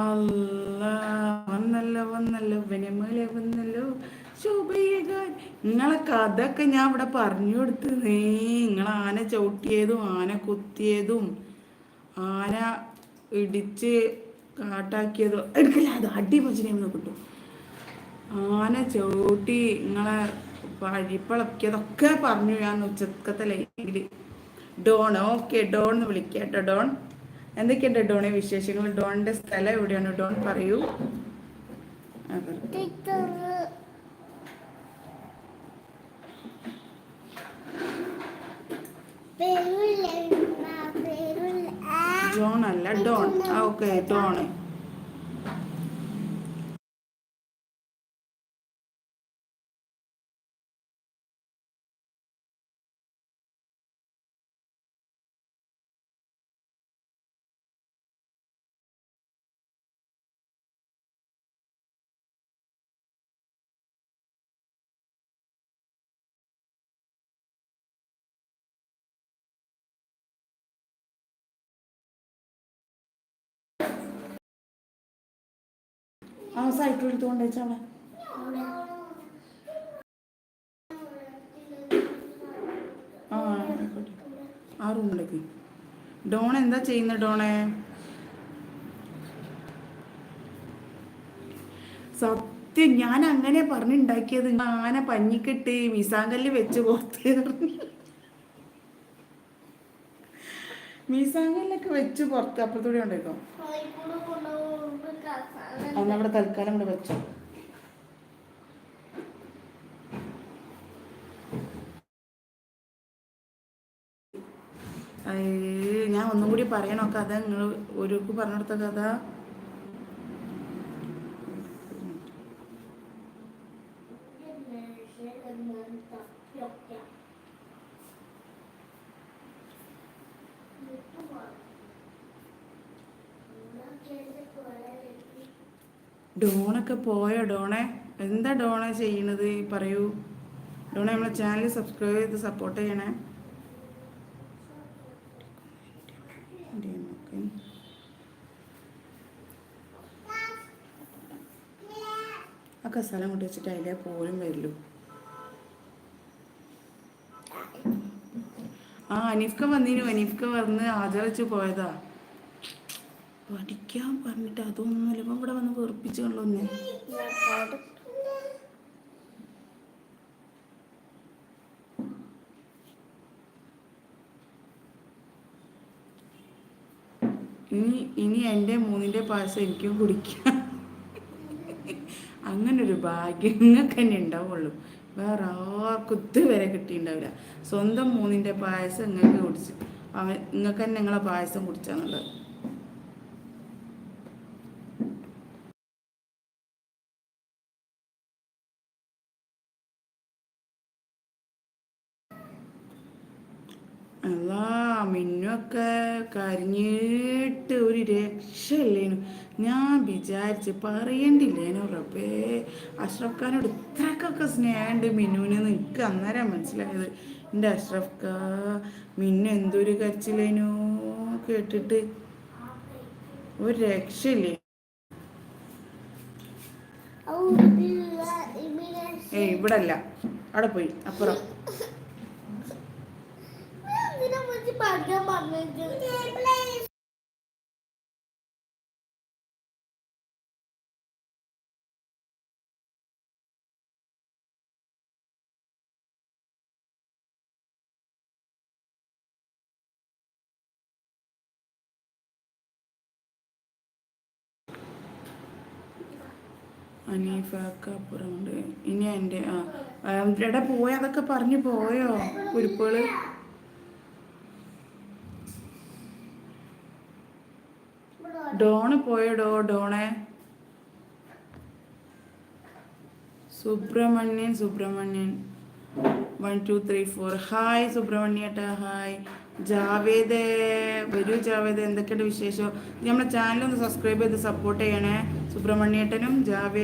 അല്ല വന്നല്ലോ വന്നല്ലോ നിങ്ങളെ കഥയൊക്കെ ഞാൻ ഇവിടെ പറഞ്ഞു കൊടുത്ത് നിങ്ങൾ ആന ചവിട്ടിയതും ആന കുത്തിയതും ആന ഇടിച്ച് കാട്ടാക്കിയതും. എടുക്കില്ല അത് അടി പച്ചിനെ കിട്ടും. ആന ചവിട്ടി നിങ്ങളെ വഴിപ്പളക്കിയതൊക്കെ പറഞ്ഞു ഞാൻ ഉച്ചക്കത്തെ ലൈനിൽ ഡോൺ ഓക്കെ ഡോൺ എന്ന് വിളിക്കാം കേട്ടോ ഡോൺ. എന്തൊക്കെയുണ്ട് ഡോണെ വിശേഷങ്ങൾ? ഡോണിന്റെ സ്ഥലം എവിടെയാണ്? ഡോൺ പറയൂ. ഡോൺ അല്ല ഡോൺ. ഓക്കെ ഡോണ് ആ സൈക്കിൾ എടുത്തുകൊണ്ട് വെച്ചാളെ ആ റൂമിലേക്ക്. ഡോൺ എന്താ ചെയ്യുന്നത് ഡോണെ? സത്യം ഞാൻ അങ്ങനെ പറഞ്ഞുണ്ടാക്കിയത്. ആന പഞ്ഞിക്കിട്ട് മീസാങ്കല്ല് വെച്ച് പുറത്ത് മീസാങ്കല്ലൊക്കെ വെച്ച് പുറത്ത് അപ്പുറത്തൂടെ ഉണ്ടായിരിക്കും അന്നവിടെ തൽക്കാലം ഇവിടെ വെച്ചു. അയ്യേ, ഞാൻ ഒന്നും കൂടി പറയണോ കഥ? നിങ്ങൾ ഒരുക്ക് പറഞ്ഞെടുത്ത കഥ? ഡോണൊക്കെ പോയോ ഡോണെ? എന്താ ഡോണ ചെയ്യണത്? പറയൂ. ഡോണെ നമ്മളെ ചാനൽ സബ്സ്ക്രൈബ് ചെയ്ത് സപ്പോർട്ട് ചെയ്യണേ. ഒക്കെ സ്ഥലം കൊണ്ട് വെച്ചിട്ട് അതിലെ പോലും വരില്ലു ആ അനീഫ്ക വന്നിനു. അനീഫ്ക വന്ന് ആചരിച്ച് പോയതാ. പഠിക്കാൻ പറഞ്ഞിട്ട് അതൊന്നുമില്ല ഇപ്പം ഇവിടെ വന്ന് വെറുപ്പിച്ചു കൊള്ളൊന്നെ ഇനി ഇനി എന്റെ മൂന്നിന്റെ പായസം എനിക്കും കുടിക്കാം. അങ്ങനൊരു ഭാഗ്യം നിങ്ങൾക്ക് തന്നെ ഉണ്ടാവുള്ളൂ. വേറെ ആർക്കും വരെ കിട്ടിയിട്ടുണ്ടാവില്ല. സ്വന്തം മൂന്നിന്റെ പായസം നിങ്ങൾക്ക് കുടിച്ച് അവൻ നിങ്ങൾക്ക് തന്നെ പായസം കുടിച്ചാന്നുള്ളത്. അല്ലാ മിന്നൊക്കെ കരിഞ്ഞിട്ട് ഒരു രക്ഷയില്ലേനു. ഞാൻ വിചാരിച്ച് പറയണ്ടില്ലേനു റബ്ബേ. അഷ്റഫ് ഖാനോട് ഇത്രക്കൊക്കെ സ്നേഹമുണ്ട് മിന്നുവിനെ എനിക്ക് അന്നേരം മനസ്സിലായത്. എന്റെ അഷ്റഫ് ഖാ മിന്നു എന്തൊരു കരച്ചില്ലേനു കേട്ടിട്ട്. ഒരു രക്ഷയില്ലേ? ഏയ് ഇവിടല്ല. അല്ല അവിടെ പോയി അപ്പുറം. പഠിക്കാൻ പറഞ്ഞിട്ട് അനീഫക്ക് അപ്പുറമുണ്ട് ഇനി എന്റെ ആ എവിടെ പോയ? അതൊക്കെ പറഞ്ഞു പോയോ? കുരുപ്പുകൾ? ഡോണ് പോയടോ ഡോണേ. Subramanian Subramanian. One two three four hi സുബ്രഹ്മണ്യേട്ടാ hi Javed വരൂ ജാവേദ് എന്തൊക്കെയുണ്ട് വിശേഷം? നമ്മുടെ ചാനൽ ഒന്ന് സബ്സ്ക്രൈബ് ചെയ്ത് സപ്പോർട്ട് ചെയ്യണേ. സുബ്രഹ്മണ്യേട്ടനും ജാവേദ്